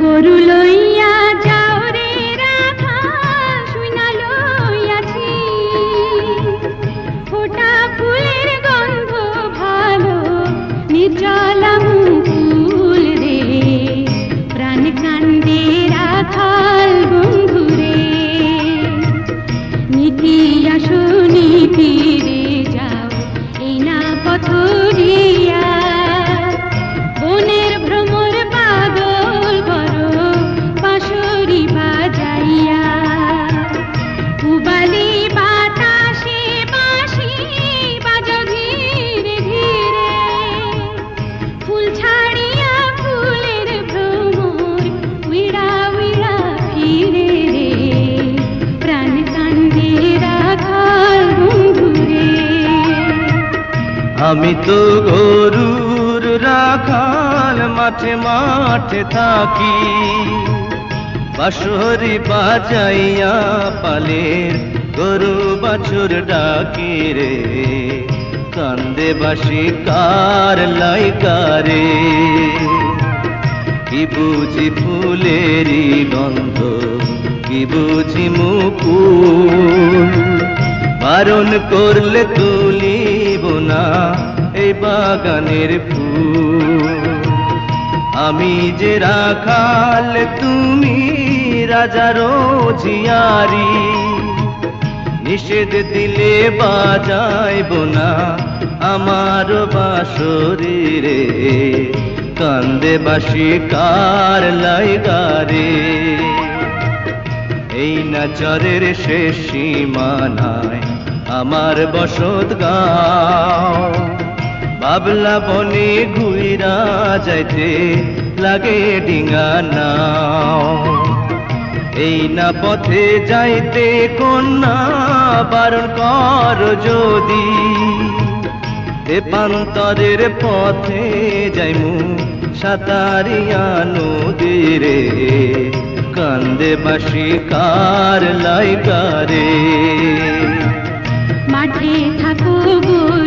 গরু লইয়া আমি তো গরুর রাখাল মাঠে মাঠে থাকি। বাঁশরি বাজাইয়া পালের গরু বাছুর ডাকি রে। কান্দে বাসি কার লাইকারে। কি বুঝি ফুলেরই গন্ধ, কি বুঝি মুকুল। বারণ করলে তুলিব না এই বাগানের ফুল। আমি যে রাখাল, তুমি রাজারও জিয়ারি নিষেধ দিলে বাজাইব না আমার বাসরি কান্দে বাসি কার লাইগারে। এই নাচরের শেষ সীমানায় আমার বসত গাও। বাবলা বনে ঘুইরা যাইতে লাগে ডিঙা নাও। এই না পথে যাইতে কন্যা বারণ কর যদি। দেপান্তরের পথে যাইমু সাতারিয়া নদীরে। কান্দে বাসি কার লাইগারে মাঠে থাকো গরু